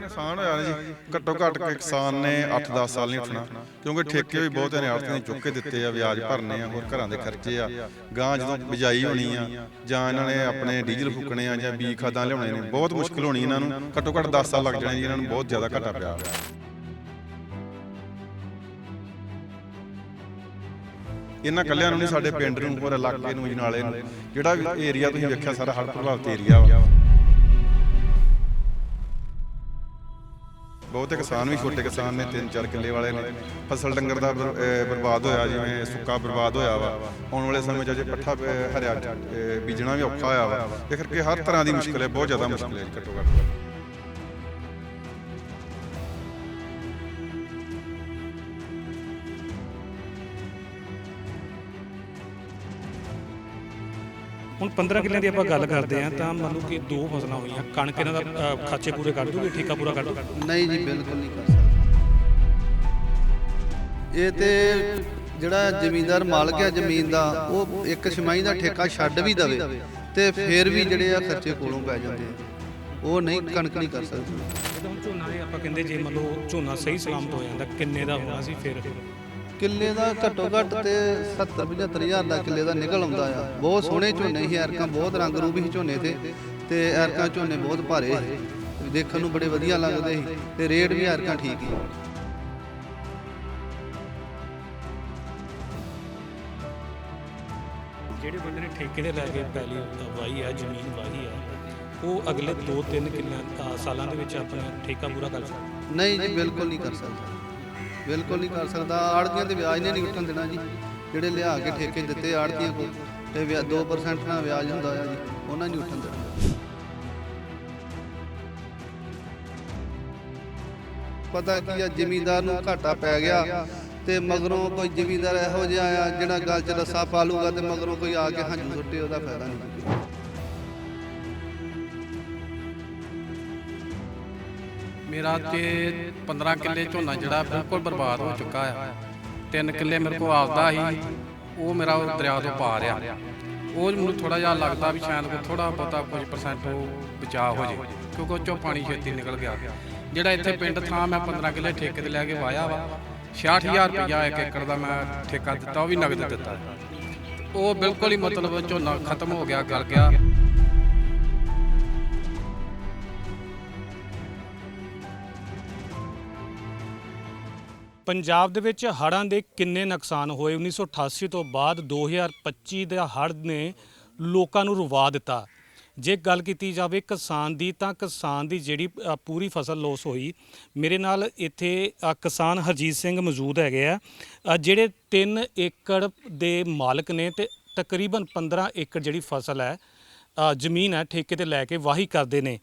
ਨੁਕਸਾਨ ਹੋਇਆ ਜੀ। ਘੱਟੋ ਘੱਟ ਕੇ ਕਿਸਾਨ ਨੇ 8-10 ਸਾਲ ਨਹੀਂ ਉੱਠਣਾ। ਕਿਉਂਕਿ ਠੇਕੇ ਵੀ ਬਹੁਤ ਨੇ, ਆੜਤੀਆਂ ਨੇ ਚੁੱਕ ਕੇ ਦਿੱਤੇ ਆ, ਵਿਆਜ ਭਰਨੇ ਆ, ਹੋਰ ਘਰਾਂ ਦੇ ਖਰਚੇ ਆ। ਗਾਂ ਜਦੋਂ ਬਿਜਾਈ ਹੋਣੀ ਆ, ਜਾਂ ਇਹਨਾਂ ਨੇ ਆਪਣੇ ਡੀਜ਼ਲ ਫੂਕਣੇ ਆ ਜਾਂ ਬੀ ਖਾਦਾਂ ਲਿਆਉਣੇ ਨੇ, ਬਹੁਤ ਮੁਸ਼ਕਲ ਹੋਣੀ ਇਹਨਾਂ ਨੂੰ। ਘੱਟੋ ਘੱਟ 10 ਸਾਲ ਲੱਗ ਜਾਣੇ ਜੀ, ਇਹਨਾਂ ਨੂੰ ਬਹੁਤ ਜ਼ਿਆਦਾ ਘਾਟਾ ਪਿਆ। ਇਹਨਾਂ ਕੱਲਿਆਂ ਨੂੰ ਨਹੀਂ, ਸਾਡੇ ਪਿੰਡ ਨੂੰ, ਹੋਰ ਇਲਾਕੇ ਨੂੰ ਜਨਾਲੇ ਨੂੰ। ਜਿਹੜਾ ਵੀ ਏਰੀਆ ਤੁਸੀਂ ਵੇਖਿਆ ਸਾਰਾ ਹੜ੍ਹ ਪ੍ਰਭਾਵਿਤ ਏਰੀਆ ਵਾ। ਬਹੁਤੇ ਕਿਸਾਨ ਵੀ ਛੋਟੇ ਕਿਸਾਨ ਨੇ, ਤਿੰਨ ਚਾਰ ਕਿੱਲੇ ਵਾਲੇ ਨੇ। ਫਸਲ ਡੰਗਰ ਦਾ ਬਰਬਾਦ ਹੋਇਆ, ਜਿਵੇਂ ਸੁੱਕਾ ਬਰਬਾਦ ਹੋਇਆ ਵਾ। ਆਉਣ ਵਾਲੇ ਸਮੇਂ 'ਚ ਅਜੇ ਪੱਠਾ ਹਰਿਆ ਬੀਜਣਾ ਵੀ ਔਖਾ ਹੋਇਆ ਵਾ। ਇਹ ਕਰਕੇ ਹਰ ਤਰ੍ਹਾਂ ਦੀ ਮੁਸ਼ਕਲ ਹੈ, ਬਹੁਤ ਜ਼ਿਆਦਾ ਮੁਸ਼ਕਲ ਹੈ। ਘੱਟੋ ਘੱਟ ਹੁਣ 15 ਕਿੱਲਿਆਂ ਦੀ ਆਪਾਂ ਗੱਲ ਕਰਦੇ ਹਾਂ ਤਾਂ ਮੰਨ ਲਓ ਕਿ ਦੋ ਫਸਲਾਂ ਹੋਈਆਂ ਕਣਕ ਇਹਨਾਂ ਦਾ ਅ, ਖਾਚੇ ਪੂਰੇ ਕਰ ਦੂਗੇ ਠੇਕਾ ਪੂਰਾ ਕਰ ਦੂਗੇ? ਨਹੀਂ ਜੀ ਬਿਲਕੁਲ ਨਹੀਂ ਕਰ ਸਕਦੇ। ਇਹ ਤੇ ਜਿਹੜਾ ਜ਼ਮੀਂਦਾਰ ਮਾਲਕ ਹੈ ਜ਼ਮੀਨ ਦਾ ਉਹ ਇੱਕ ਛਮਾਈ ਦਾ ਠੇਕਾ ਛੱਡ ਵੀ ਦਵੇ ਤੇ ਫਿਰ ਵੀ ਜਿਹੜੇ ਆ ਖਰਚੇ ਕੋਲੋਂ ਪੈ ਜਾਂਦੇ ਆ। ਉਹ ਨਹੀਂ ਕਣਕ ਨਹੀਂ ਕਰ ਸਕਦਾ। ਜਦੋਂ ਝੋਨਾ ਇਹ ਆਪਾਂ ਕਹਿੰਦੇ ਜੇ ਮੰਨ ਲਓ ਝੋਨਾ ਸਹੀ ਸਲਾਮਤ ਹੋ ਜਾਂਦਾ ਕਿੰਨੇ ਦਾ ਹੋਣਾ ਸੀ ਫਿਰ? ਕਿੱਲੇ ਦਾ ਘੱਟੋ ਘੱਟ ਤੇ 70 75000 ਦਾ ਕਿੱਲੇ ਦਾ ਨਿਕਲ ਆਉਂਦਾ ਆ। ਬਹੁਤ ਸੋਹਣੇ ਝੋਨੇ ਸੀ ਐਰਕਾਂ ਬਹੁਤ ਰੰਗ ਰੂਪ ਸੀ ਝੋਨੇ ਤੇ। ਤੇ ਐਰਕਾਂ ਝੋਨੇ ਬਹੁਤ ਭਾਰੇ ਦੇਖਣ ਨੂੰ ਬੜੇ ਵਧੀਆ ਲੱਗਦੇ ਸੀ ਤੇ ਰੇਟ ਵੀ ਐਰਕਾਂ ਠੀਕ ਸੀ। ਜਿਹੜੇ ਬੰਦੇ ਨੇ ਠੇਕੇ ਤੇ ਲੈ ਕੇ ਪਹਿਲੀ ਵਾਹੀ ਹੈ ਜ਼ਮੀਨ ਵਾਹੀ ਹੈ ਉਹ ਅਗਲੇ 2-3 ਕਿੱਲਿਆਂ ਅ, ਸਾਲਾਂ ਦੇ ਵਿੱਚ ਆਪਣਾ ਠੇਕਾ ਪੂਰਾ ਕਰ ਸਕਦਾ? ਨਹੀਂ ਜੀ ਬਿਲਕੁਲ ਨਹੀਂ ਕਰ ਸਕਦਾ। ਬਿਲਕੁਲ ਨਹੀਂ ਕਰ ਸਕਦਾ। ਆੜਤੀਆਂ ਦੇ ਵਿਆਜ ਨੇ ਨਹੀਂ ਉੱਠਣ ਦੇਣਾ ਜੀ। ਜਿਹੜੇ ਲਿਆ ਕੇ ਠੇਕੇ ਦਿੱਤੇ ਆੜਤੀਆਂ ਕੋਲ, ਤੇ ਵਿਆ- 2% ਨਾਲ ਵਿਆਜ ਹੁੰਦਾ ਆ ਜੀ। ਉਹਨਾਂ ਨਹੀਂ ਉੱਠਣ ਦੇਣਾ। ਪਤਾ ਕੀ ਆ, ਜ਼ਿਮੀਂਦਾਰ ਨੂੰ ਘਾਟਾ ਪੈ ਗਿਆ ਤੇ ਮਗਰੋਂ ਕੋਈ ਜ਼ਿਮੀਂਦਾਰ ਇਹੋ ਜਿਹਾ ਆ ਜਿਹੜਾ ਗੱਲ 'ਚ ਰੱਸਾ ਪਾ ਲੂਗਾ ਤੇ ਮਗਰੋਂ ਕੋਈ ਆ ਕੇ ਹੰਝੂ ਸੁੱਟੇ, ਉਹਦਾ ਫਾਇਦਾ ਨਹੀਂ। ਮੇਰਾ ਤੇ 15 ਕਿੱਲੇ ਝੋਨਾ ਜਿਹੜਾ ਬਿਲਕੁਲ ਬਰਬਾਦ ਹੋ ਚੁੱਕਾ ਆ। ਤਿੰਨ ਕਿੱਲੇ ਮੇਰੇ ਕੋਲ ਆਪਦਾ ਸੀ, ਉਹ ਮੇਰਾ ਉਹ ਦਰਿਆ ਤੋਂ ਪਾਰ ਆ ਉਹ ਮੈਨੂੰ ਥੋੜਾ ਜਿਹਾ ਲੱਗਦਾ ਵੀ ਸ਼ਾਇਦ ਕੋਈ ਥੋੜਾ ਬਹੁਤਾ ਕੁਝ ਪਰਸੈਂਟ ਉਹ ਬਚਾਅ ਹੋ ਜੇ, ਕਿਉਂਕਿ ਉਹ ਚੋਂ ਪਾਣੀ ਛੇਤੀ ਨਿਕਲ ਗਿਆ। ਜਿਹੜਾ ਇੱਥੇ ਪਿੰਡ ਥਾਂ ਮੈਂ 15 ਕਿੱਲੇ ਠੇਕੇ ਤੇ ਲੈ ਕੇ ਵਾਇਆ ਵਾ 66000 ਰੁਪਇਆ ਇੱਕ ਏਕੜ ਦਾ ਮੈਂ ਠੇਕਾ ਦਿੱਤਾ, ਉਹ ਵੀ ਨਗਦ ਦਿੱਤਾ। ਉਹ ਬਿਲਕੁਲ ਹੀ ਮਤਲਬ ਝੋਨਾ ਖਤਮ ਹੋ ਗਿਆ, ਗਲ ਗਿਆ। ਪੰਜਾਬ ਦੇ ਵਿੱਚ ਹੜ੍ਹਾਂ ਦੇ ਕਿੰਨੇ ਨੁਕਸਾਨ ਹੋਏ? 1988 ਤੋਂ ਬਾਅਦ 2025 ਦਾ ਹੜ੍ਹ ਨੇ ਲੋਕਾਂ ਨੂੰ ਰੁਵਾ ਦਿੱਤਾ। ਜੇ ਗੱਲ ਕੀਤੀ ਜਾਵੇ ਕਿਸਾਨ ਦੀ ਤਾਂ ਕਿਸਾਨ ਦੀ ਜਿਹੜੀ ਅ, ਪੂਰੀ ਫਸਲ ਲੋਸ ਹੋਈ। ਮੇਰੇ ਨਾਲ ਇੱਥੇ ਅ, ਕਿਸਾਨ ਹਰਜੀਤ ਸਿੰਘ ਮੌਜੂਦ ਹੈਗੇ ਆ। ਅ, ਜਿਹੜੇ 3 ਏਕੜ ਦੇ ਮਾਲਕ ਨੇ ਤੇ ਤਕਰੀਬਨ 15 ਏਕੜ ਜਿਹੜੀ ਫਸਲ ਹੈ ਅ, ਜ਼ਮੀਨ ਹੈ ਠੇਕੇ ਤੇ ਲੈ ਕੇ ਵਾਹੀ ਕਰਦੇ ਨੇ।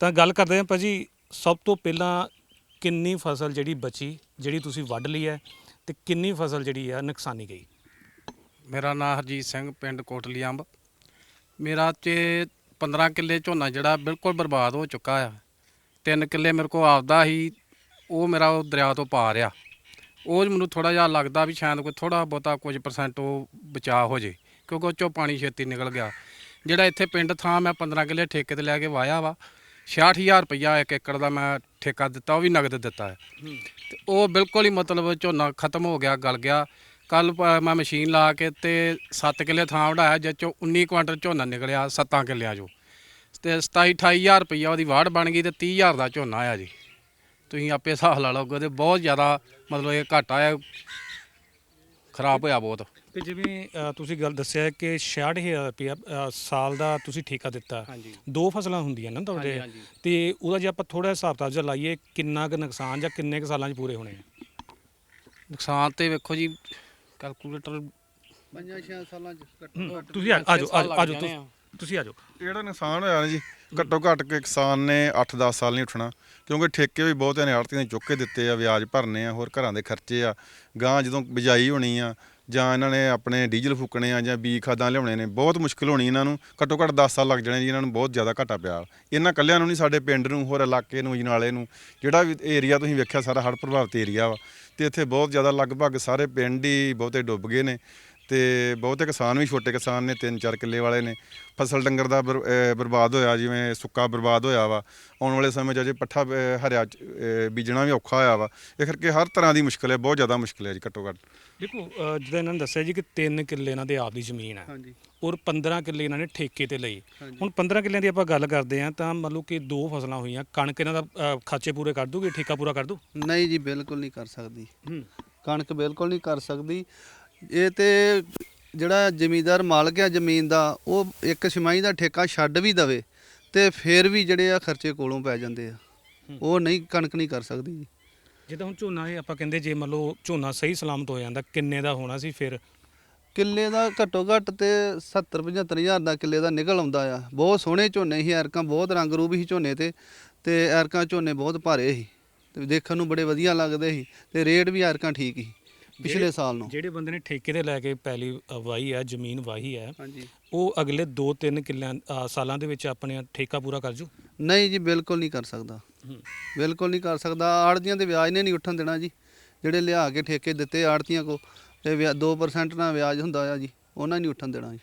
ਤਾਂ ਗੱਲ ਕਰਦੇ ਹਾਂ ਭਾਜੀ ਸਭ ਤੋਂ ਪਹਿਲਾਂ ਕਿੰਨੀ ਫਸਲ ਜਿਹੜੀ ਬਚੀ, ਜਿਹੜੀ ਤੁਸੀਂ ਵੱਢ ਲਈ ਹੈ ਤੇ ਕਿੰਨੀ ਫਸਲ ਜਿਹੜੀ ਆ ਨੁਕਸਾਨੀ ਗਈ? ਮੇਰਾ ਨਾਮ ਹਰਜੀਤ ਸਿੰਘ, ਪਿੰਡ ਕੋਟਲੀ ਅੰਬ ਮੇਰਾ ਤੇ 15 ਕਿੱਲੇ ਝੋਨਾ ਜਿਹੜਾ ਬਿਲਕੁਲ ਬਰਬਾਦ ਹੋ ਚੁੱਕਾ ਆ। ਤਿੰਨ ਕਿੱਲੇ ਮੇਰੇ ਕੋਲ ਆਪਦਾ ਸੀ ਉਹ ਮੇਰਾ ਉਹ ਦਰਿਆ ਤੋਂ ਪਾਰ ਆ। ਉਹ ਮੈਨੂੰ ਥੋੜਾ ਜਿਹਾ ਲੱਗਦਾ ਵੀ ਸ਼ਾਇਦ ਕੋਈ ਥੋੜਾ ਬਹੁਤਾ ਕੁਝ ਪਰਸੈਂਟ ਉਹ ਬਚਾਅ ਹੋ ਜੇ, ਕਿਉਂਕਿ ਉਹ ਚੋਂ ਪਾਣੀ ਛੇਤੀ ਨਿਕਲ ਗਿਆ। ਜਿਹੜਾ ਇੱਥੇ ਪਿੰਡ ਥਾਂ ਮੈਂ 15 ਕਿੱਲੇ ਠੇਕੇ ਤੇ ਲੈ ਕੇ ਵਾਇਆ ਵਾ 66000 ਰੁਪਇਆ ਇੱਕ ਏਕੜ ਦਾ ਮੈਂ ਠੇਕਾ ਦਿੱਤਾ ਉਹ ਵੀ ਨਗਦ ਦਿੱਤਾ ਹੈ। ਤੇ ਉਹ ਬਿਲਕੁਲ ਹੀ ਮਤਲਬ ਝੋਨਾ ਖਤਮ ਹੋ ਗਿਆ ਗਲ ਗਿਆ। ਕੱਲ ਮੈਂ ਮਸ਼ੀਨ ਲਾ ਕੇ ਤੇ 7 ਕਿੱਲੇ ਥਾਂ ਵਢਾਇਆ ਜਿਸ ਚੋਂ 19 ਕੁਆਂਟਲ ਝੋਨਾ ਨਿਕਲਿਆ 7 ਕਿੱਲਿਆਂ ਚੋਂ। ਤੇ 27 28000 ਰੁਪਈਆ ਉਹਦੀ ਵਾਢ ਬਣ ਗਈ ਤੇ 30000 ਦਾ ਝੋਨਾ ਆਇਆ ਜੀ। ਤੁਸੀਂ ਆਪੇ ਹਿਸਾਬ ਲਾ ਲਓਗੇ ਤੇ ਬਹੁਤ ਜ਼ਿਆਦਾ ਮਤਲਬ ਇਹ ਘਾਟਾ ਹੈ। ਖਰਾਬ ਹੋਇਆ ਬਹੁਤ। ਤੇ ਜਿਵੇਂ ਅ, ਤੁਸੀਂ ਗੱਲ ਦੱਸਿਆ ਹੈ ਕਿ 66000 ਰੁਪਇਆ ਅ, ਸਾਲ ਦਾ ਤੁਸੀਂ ਠੇਕਾ ਦਿੱਤਾ। ਹਾਂਜੀ। ਦੋ ਫਸਲਾਂ ਹੁੰਦੀਆਂ ਨਾ ਤੁਹਾਡੇ। ਹਾਂਜੀ, ਹਾਂਜੀ। ਤੇ ਉਹਦਾ ਜੇ ਆਪਾਂ ਥੋੜਾ ਹਿਸਾਬ ਤਾਜਾ ਲਾਈਏ ਕਿੰਨਾ ਕੁ ਨੁਕਸਾਨ ਜਾਂ ਕਿੰਨੇ ਕੁ ਸਾਲਾਂ 'ਚ ਪੂਰੇ ਹੋਣੇ ਆ? ਨੁਕਸਾਨ ਤੇ ਵੇਖੋ ਜੀ ਕੈਲਕੂਲੇਟਰ ਪੰਜਾਂ ਛੇ ਸਾਲਾਂ 'ਚ ਹੂੰ, ਤੁਸੀਂ ਆ ਆਜੋ ਆਜੋ ਆਜੋ ਤੁਸੀਂ- ਤੁਸੀਂ ਆਜੋ। ਜਿਹੜਾ ਨੁਕਸਾਨ ਹੋਇਆ ਨਾ ਜੀ ਘੱਟੋ ਘੱਟ ਕੇ ਕਿਸਾਨ ਨੇ 8-10 ਸਾਲ ਨਹੀਂ ਉੱਠਣਾ। ਕਿਉਂਕਿ ਠੇਕੇ ਵੀ ਬਹੁਤਿਆਂ ਨੇ ਆੜਤੀਆਂ ਨੇ ਚੁੱਕ ਕੇ ਦਿੱਤੇ ਆ ਵਿਆਜ ਭਰਨੇ ਆ ਹੋਰ ਘਰਾਂ ਦੇ ਖਰਚੇ ਆ। ਗਾਂ ਜਦੋਂ ਬਿਜਾਈ ਹੋਣੀ ਆ ਜਾਂ ਇਹਨਾਂ ਨੇ ਆਪਣੇ ਡੀਜ਼ਲ ਫੂਕਣੇ ਆ ਜਾਂ ਬੀ ਖਾਦਾਂ ਲਿਆਉਣੇ ਨੇ, ਬਹੁਤ ਮੁਸ਼ਕਲ ਹੋਣੀ ਇਹਨਾਂ ਨੂੰ। ਘੱਟੋ ਘੱਟ 10 ਸਾਲ ਲੱਗ ਜਾਣੇ ਜੀ ਇਹਨਾਂ ਨੂੰ, ਬਹੁਤ ਜ਼ਿਆਦਾ ਘਾਟਾ ਪਿਆ। ਇਹਨਾਂ ਕੱਲਿਆਂ ਨੂੰ ਨਹੀਂ ਸਾਡੇ ਪਿੰਡ ਨੂੰ, ਹੋਰ ਇਲਾਕੇ ਨੂੰ, ਜਨਾਲੇ ਨੂੰ, ਜਿਹੜਾ ਵੀ ਏਰੀਆ ਤੁਸੀਂ ਵੇਖਿਆ ਸਾਰਾ ਹੜ੍ਹ ਪ੍ਰਭਾਵਿਤ ਏਰੀਆ ਵਾ, ਤੇ ਇੱਥੇ ਬਹੁਤ ਜ਼ਿਆਦਾ ਲਗਭਗ ਸਾਰੇ ਪਿੰਡ ਹੀ ਬਹੁਤੇ ਡੁੱਬ ਗਏ ਨੇ। ਤੇ ਬਹੁਤੇ ਕਿਸਾਨ ਵੀ ਛੋਟੇ ਕਿਸਾਨ ਨੇ 3-4 ਕਿੱਲੇ ਵਾਲੇ ਨੇ। ਫਸਲ ਡੰਗਰ ਦਾ ਬਰਬਾਦ ਹੋਇਆ ਜਿਵੇਂ ਸੁੱਕਾ ਬਰਬਾਦ ਹੋਇਆ ਵਾ। ਆਉਣ ਵਾਲੇ ਸਮੇਂ 'ਚ ਅਜੇ ਪੱਠਾ ਹਰਿਆ ਬੀਜਣਾ ਵੀ ਔਖਾ ਹੋਇਆ ਵਾ। ਇਹ ਕਰਕੇ ਹਰ ਤਰ੍ਹਾਂ ਦੀ ਮੁਸ਼ਕਲ ਹੈ ਬਹੁਤ ਜ਼ਿਆਦਾ ਮੁਸ਼ਕਲ ਹੈ ਜੀ ਘੱਟੋ ਘੱਟ। ਦੇਖੋ ਜਿੱਦਾਂ ਇਹਨਾਂ ਨੇ ਦੱਸਿਆ ਜੀ ਕਿ 3 ਕਿੱਲੇ ਇਹਨਾਂ ਦੇ ਆਪ ਦੀ ਜ਼ਮੀਨ ਹੈ। ਹਾਂਜੀ। ਔਰ 15 ਕਿੱਲੇ ਇਹਨਾਂ ਨੇ ਠੇਕੇ ਤੇ ਲਈ। ਹੁਣ 15 ਕਿੱਲਿਆਂ ਦੀ ਆਪਾਂ ਗੱਲ ਕਰਦੇ ਹਾਂ ਤਾਂ ਮੰਨ ਲਓ ਕਿ ਦੋ ਫਸਲਾਂ ਹੋਈਆਂ ਕਣਕ ਇਹਨਾਂ ਦਾ ਖਾਚੇ ਪੂਰੇ ਕਰ ਦੂਗੀ ਠੇਕਾ ਪੂਰਾ ਕਰ ਦੂ? ਨਹੀਂ ਜੀ ਬਿਲਕੁਲ ਨਹੀਂ ਕਰ ਸਕਦੀ। ਹੂੰ। ਕਣਕ ਬਿਲਕੁਲ ਨਹੀਂ ਕਰ ਸਕਦੀ। ਇਹ ਤੇ ਜਿਹੜਾ ਜ਼ਮੀਂਦਾਰ ਮਾਲਕ ਆ ਜ਼ਮੀਨ ਦਾ ਉਹ ਇੱਕ ਛਮਾਈ ਦਾ ਠੇਕਾ ਛੱਡ ਵੀ ਦਵੇ ਤੇ ਫਿਰ ਵੀ ਜਿਹੜੇ ਆ ਖਰਚੇ ਕੋਲੋਂ ਪੈ ਜਾਂਦੇ ਆ। ਉਹ ਨਹੀਂ ਕਣਕ ਨਹੀਂ ਕਰ ਸਕਦੀ ਜੀ। ਜਿੱਦਾਂ ਹੁਣ ਝੋਨਾ ਇਹ ਆਪਾਂ ਕਹਿੰਦੇ ਜੇ ਮੰਨ ਲਓ ਝੋਨਾ ਸਹੀ ਸਲਾਮਤ ਹੋ ਜਾਂਦਾ ਕਿੰਨੇ ਦਾ ਹੋਣਾ ਸੀ ਫਿਰ? ਕਿੱਲੇ ਦਾ ਘੱਟੋ ਘੱਟ ਤੇ 70 75 ਹਜ਼ਾਰ ਦਾ ਕਿੱਲੇ ਦਾ ਨਿਕਲ ਆਉਂਦਾ ਆ। ਬਹੁਤ ਸੋਹਣੇ ਝੋਨੇ ਸੀ ਐਰਕਾਂ ਬਹੁਤ ਰੰਗ ਰੂਪ ਸੀ ਝੋਨੇ ਤੇ ਤੇ ਐਰਕਾਂ ਝੋਨੇ ਬਹੁਤ ਭਾਰੇ ਸੀ। ਤੇ ਦੇਖਣ ਨੂੰ ਬੜੇ ਵਧੀਆ ਲੱਗਦੇ ਸੀ ਤੇ ਰੇਟ ਵੀ ਐਰਕਾਂ ਠੀਕ ਸੀ। ਪਿਛਲੇ ਸਾਲ ਨੂੰ। ਜਿਹੜੇ ਬੰਦੇ ਨੇ ਠੇਕੇ ਤੇ ਲੈ ਕੇ ਪਹਿਲੀ ਵਾਹੀ ਹੈ ਜ਼ਮੀਨ ਵਾਹੀ ਹੈ ਹਾਂਜੀ। ਉਹ ਅਗਲੇ 2-3 ਕਿੱਲਿਆਂ ਅ, ਸਾਲਾਂ ਦੇ ਵਿੱਚ ਆਪਣੇ ਠੇਕਾ ਪੂਰਾ ਕਰ ਜੂ? ਨਹੀਂ ਜੀ ਬਿਲਕੁਲ ਨਹੀਂ ਕਰ ਸਕਦਾ। ਬਿਲਕੁਲ ਨਹੀਂ ਕਰ ਸਕਦਾ। ਆੜਤੀਆਂ ਦੇ ਵਿਆਜ ਨੇ ਨਹੀਂ ਉੱਠਣ ਦੇਣਾ ਜੀ। ਜਿਹੜੇ ਲਿਆ ਕੇ ਠੇਕੇ ਦਿੱਤੇ ਆੜਤੀਆਂ ਕੋ ਤੇ ਵਿਆ- 2% ਨਾਲ ਵਿਆਜ ਹੁੰਦਾ ਆ ਜੀ ਉਹਨਾਂ ਨਹੀਂ ਉੱਠਣ ਦੇਣਾ ਜੀ।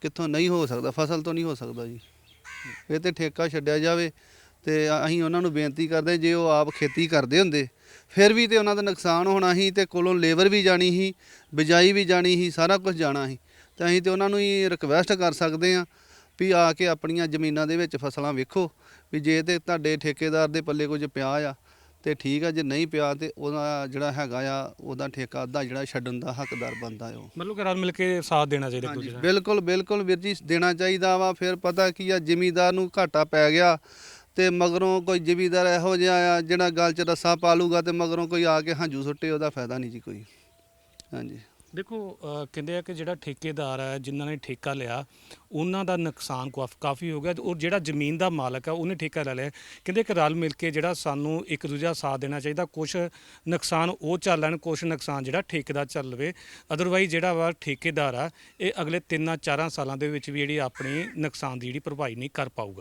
ਕਿੱਥੋਂ ਨਹੀਂ ਹੋ ਸਕਦਾ ਫਸਲ ਤੋਂ ਨਹੀਂ ਹੋ ਸਕਦਾ ਜੀ। ਇਹ ਤੇ ਠੇਕਾ ਛੱਡਿਆ ਜਾਵੇ ਤੇ ਅਸੀਂ ਉਹਨਾਂ ਨੂੰ ਬੇਨਤੀ ਕਰਦੇ ਜੇ ਉਹ ਆਪ ਖੇਤੀ ਕਰਦੇ ਹੁੰਦੇ ਫਿਰ ਵੀ ਤੇ ਉਹਨਾਂ ਦਾ ਨੁਕਸਾਨ ਹੋਣਾ ਸੀ ਤੇ ਕੋਲੋਂ ਲੇਬਰ ਵੀ ਜਾਣੀ ਸੀ ਬਿਜਾਈ ਵੀ ਜਾਣੀ ਸੀ ਸਾਰਾ ਕੁਝ ਜਾਣਾ ਸੀ ਤੇ ਅਸੀਂ ਤੇ ਉਹਨਾਂ ਨੂੰ ਹੀ ਰਿਕਵੈਸਟ ਕਰ ਸਕਦੇ ਹਾਂ ਵੀ ਆ ਕੇ ਆਪਣੀਆਂ ਜ਼ਮੀਨਾਂ ਦੇ ਵਿੱਚ ਫਸਲਾਂ ਵੇਖੋ ਵੀ ਜੇ ਤੇ ਤੁਹਾਡੇ ਠੇਕੇਦਾਰ ਦੇ ਪੱਲੇ ਕੁਝ ਪਿਆ ਆ ਤੇ ਠੀਕ ਆ ਜੇ ਨਹੀਂ ਪਿਆ ਤੇ ਉਹਦਾ ਜਿਹੜਾ ਹੈਗਾ ਆ ਉਹਦਾ ਠੇਕਾ ਅੱਧਾ ਜਿਹੜਾ ਛੱਡਣ ਦਾ ਹੱਕਦਾਰ ਬਣਦਾ ਉਹ। ਮਤਲਬ ਕਿ ਰਲ ਮਿਲ ਕੇ ਸਾਥ ਦੇਣਾ ਚਾਹੀਦਾ ਹਾਂਜੀ ਬਿਲਕੁਲ ਬਿਲਕੁਲ ਵੀਰ ਜੀ ਦੇਣਾ ਚਾਹੀਦਾ ਵਾ ਫਿਰ ਪਤਾ ਕੀ ਆ ਜ਼ਿਮੀਦਾਰ ਨੂੰ ਘਾਟਾ ਪੈ ਗਿਆ ਤੇ ਮਗਰੋਂ ਕੋਈ ਜ਼ਿਮੀਦਾਰ ਇਹੋ ਜਿਹਾ ਆ ਜਿਹੜਾ ਗੱਲ 'ਚ ਰੱਸਾ ਪਾ ਲੂਗਾ ਤੇ ਮਗਰੋਂ ਕੋਈ ਆ ਕੇ ਹੰਝੂ ਸੁੱਟੇ ਉਹਦਾ ਫਾਇਦਾ ਨਹੀਂ ਜੀ ਕੋਈ। ਹਾਂਜੀ। ਦੇਖੋ ਅ, ਕਹਿੰਦੇ ਆ ਕਿ ਜਿਹੜਾ ਠੇਕੇਦਾਰ ਹੈ ਜਿਨ੍ਹਾਂ ਨੇ ਠੇਕਾ ਲਿਆ ਉਹਨਾਂ ਦਾ ਨੁਕਸਾਨ ਕਾਫ- ਕਾਫੀ ਹੋ ਗਿਆ। ਤੇ ਉਹ ਜਿਹੜਾ ਜ਼ਮੀਨ ਦਾ ਮਾਲਕ ਹੈ ਉਹਨੇ ਠੇਕਾ ਲੈ ਲਿਆ। ਕਹਿੰਦੇ ਕਿ ਰਲ ਮਿਲ ਕੇ ਜਿਹੜਾ ਸਾਨੂੰ ਇੱਕ ਦੂਜੇ ਦਾ ਸਾਥ ਦੇਣਾ ਚਾਹੀਦਾ ਕੁਝ ਨੁਕਸਾਨ ਉਹ ਚੱਲ ਲੈਣ ਕੁਝ ਨੁਕਸਾਨ ਜਿਹੜਾ ਠੇਕੇਦਾਰ ਚੱਲ ਲਵੇ ਅਦਰਵਾਈਜ਼ ਜਿਹੜਾ ਵਾ ਠੇਕੇਦਾਰ ਆ ਇਹ ਅਗਲੇ 3-4 ਸਾਲਾਂ ਦੇ ਵਿੱਚ ਵੀ ਜਿਹੜੀ ਆਪਣੀ ਨੁਕਸਾਨ ਦੀ ਜਿਹੜੀ ਭਰਪਾਈ ਨਹੀਂ ਕਰ ਪਾਊਗਾ।